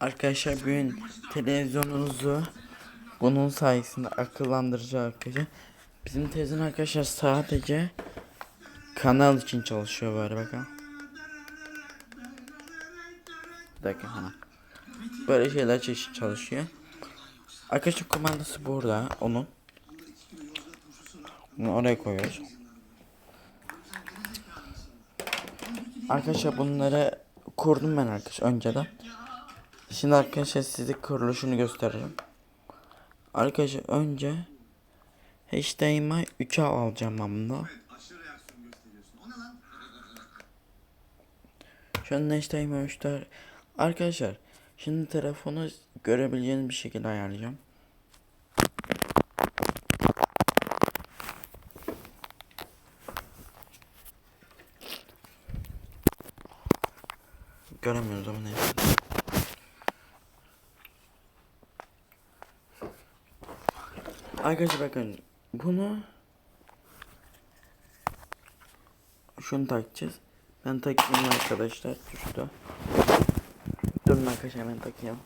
Arkadaşlar bugün televizyonunuzu bunun sayesinde akıllandıracak arkadaşlar. Bizim televizyon arkadaşlar sadece kanal için çalışıyor böyle bakın. Bir dakika ha. Böyle şeyler çeşit çalışıyor. Arkadaşlar kumandası burada onun. Bunu oraya koyuyoruz. Arkadaşlar bunları kurdum ben arkadaşlar önceden. Şimdi arkadaşlar size kuruluşunu gösteririm. Arkadaşlar önce HDMI 3'e alacağım ben bunu. Şu an HDMI 3'te Arkadaşlar şimdi telefonu görebileceğiniz bir şekilde ayarlayacağım. Göremiyoruz ama neyse. Arkadaşlar bakın bunu şunu takacağız. Ben takayım arkadaşlar düştü. Durun arkadaşlar hemen takayım.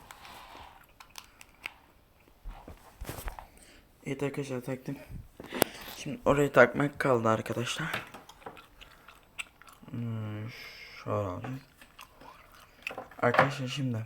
Evet arkadaşlar taktım. Şimdi oraya takmak kaldı arkadaşlar. Hmm, şöyle. Arkadaşlar şimdi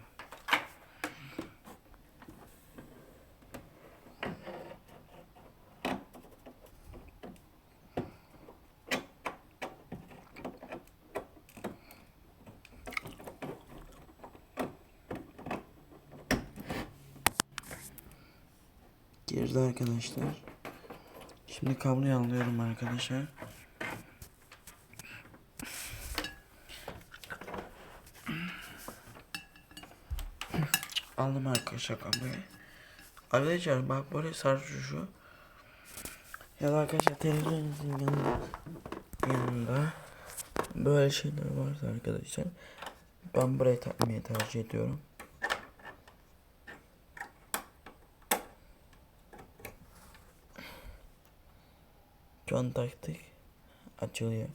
girdi arkadaşlar. Şimdi kabloyu alıyorum arkadaşlar. Aldım arkadaşlar kabloyu. Arkadaşlar bak böyle sarı şu. Ya da arkadaşlar televizyonunuzun yanında, yanında böyle şeyler varsa arkadaşlar ben buraya takmayı tercih ediyorum. Şu an taktık. Açılıyor.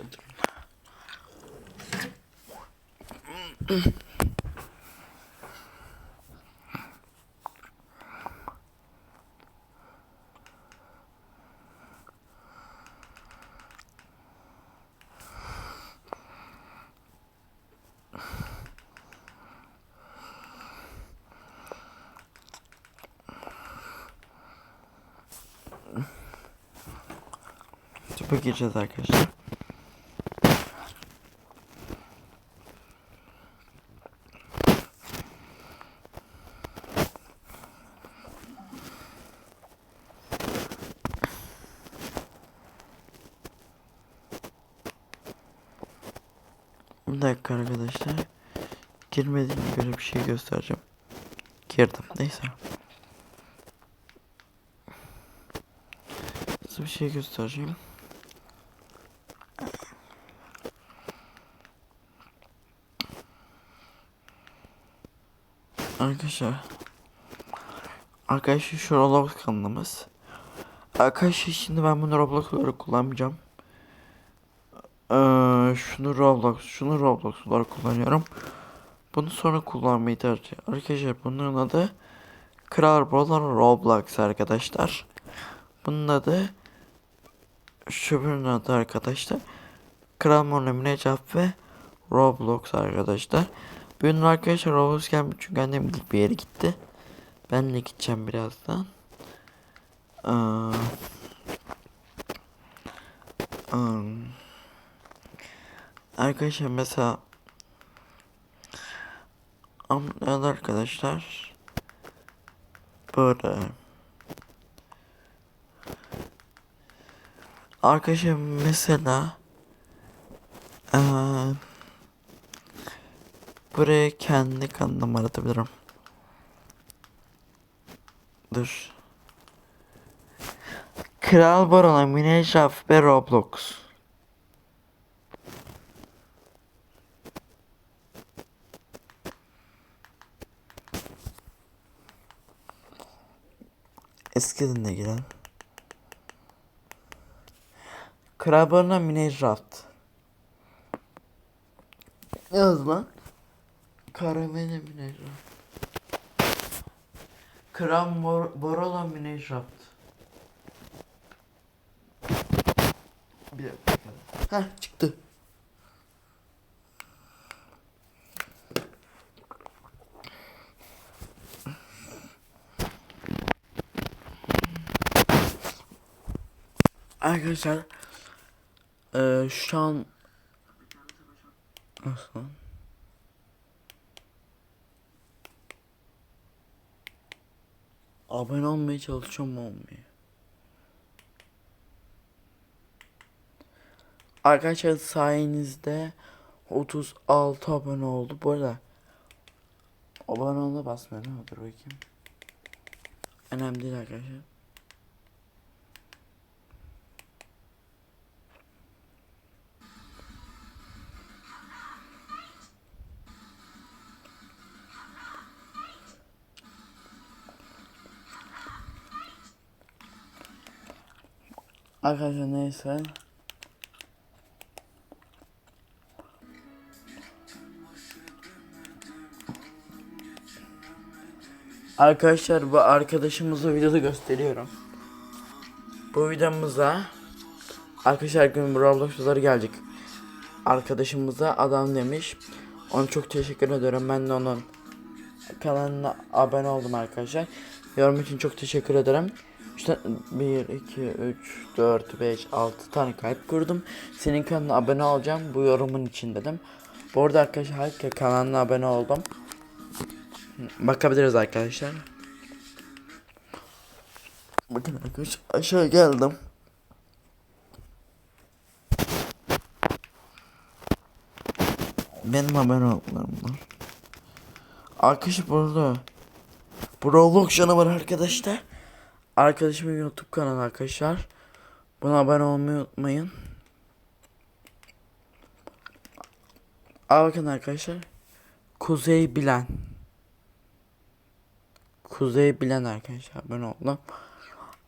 İşte durun. Tüpe gireceğiz arkadaşlar. Bir dakika arkadaşlar. Girmediğime göre bir şey göstereceğim. Girdim. Neyse. Size bir şey göstereceğim. Arkadaşlar. Arkadaşlar şu Roblox kanalımız. Arkadaşlar şimdi ben bunu Roblox olarak kullanmayacağım. Ee, şunu Roblox, şunu Roblox olarak kullanıyorum. Bunu sonra kullanmayı tercih. Arkadaşlar bunun adı Kral Brawler Roblox arkadaşlar. Bunun adı birinin adı arkadaşlar. Kral Monem Necap ve Roblox arkadaşlar. Bugün arkadaşlar Roblox gelmiş çünkü annem bir yere gitti. Ben de gideceğim birazdan. Aa, aa, Arkadaşlar mesela Ama arkadaşlar Böyle Arkadaşlar mesela eee Buraya kendi kanalımı aratabilirim. Dur. Kral Baron'a Minecraft ve Roblox. Eski dinle giren. Kral Baron'a Minecraft. Ne yaz lan? Karamene Minecraft. Kral Mor Borola Minecraft. Bir dakika. Heh çıktı. Arkadaşlar eee şu an Nasıl? Abone olmaya çalışıyorum olmuyor. Arkadaşlar sayenizde 36 abone oldu. Bu arada abone olma? Dur bakayım. Önemli değil arkadaşlar. Arkadaşlar neyse. Arkadaşlar bu arkadaşımıza videoda gösteriyorum. Bu videomuza arkadaşlar gün Roblox'ları gelecek. Arkadaşımıza adam demiş. Ona çok teşekkür ediyorum. Ben de onun kanalına abone oldum arkadaşlar. Yorum için çok teşekkür ederim. İşte 1, 2, 3, 4, 5, 6 tane kalp kurdum. Senin kanalına abone olacağım. Bu yorumun için dedim. Bu arada arkadaşlar herkes kanalına abone oldum. Bakabiliriz arkadaşlar. Bakın arkadaşlar aşağı geldim. Benim abone olduklarım var. Arkadaşlar burada bu Roblox canavar arkadaşlar. Arkadaşımın YouTube kanalı arkadaşlar. Buna abone olmayı unutmayın. Aa bakın arkadaşlar. Kuzey Bilen. Kuzey Bilen arkadaşlar abone oldum.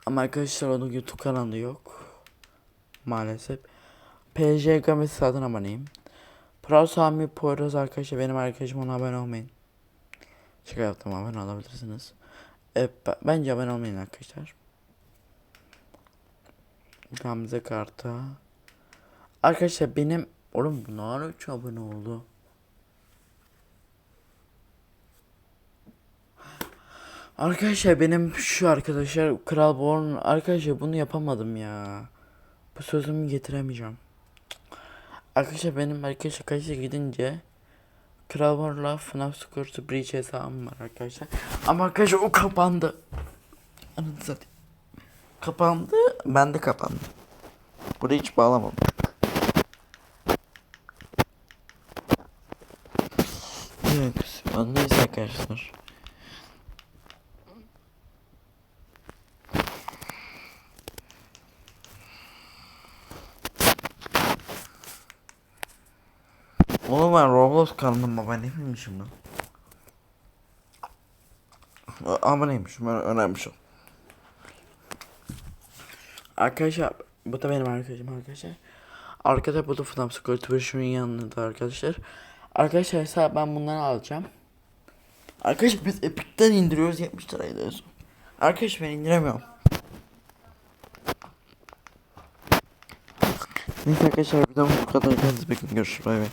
Ama arkadaşlar onun YouTube kanalı yok. Maalesef. PJ Games zaten aboneyim. Pro Sami Poyraz arkadaşlar benim arkadaşım ona abone olmayın. Şaka yaptım abone olabilirsiniz. E, bence abone olmayın arkadaşlar. Gamze Karta. Arkadaşlar benim oğlum bunlar 3 abone oldu. Arkadaşlar benim şu arkadaşlar Kral Born arkadaşlar bunu yapamadım ya. Bu sözümü getiremeyeceğim. Arkadaşlar benim arkadaşlar kaçta gidince Kral Born'la FNAF Scorch'u Breach hesabım var arkadaşlar. Ama arkadaşlar o kapandı. Anladın zaten. Kapandı. Ben de kapandı. Burayı hiç bağlamam. Yok. Neyse arkadaşlar. Oğlum ben Roblox kanalıma ben ne bilmişim lan. Aboneymişim ben öğrenmişim. Arkadaşlar bu da benim arkadaşım arkadaşlar. Arkada bu da FNAF Squad Version'ın yanında arkadaşlar. Arkadaşlar hesap ben bunları alacağım. Arkadaşlar biz Epic'ten indiriyoruz 70 liraydı en son. Arkadaşlar ben indiremiyorum. Neyse arkadaşlar videomuz bu kadar. Kendinize bakın görüşürüz bay bay.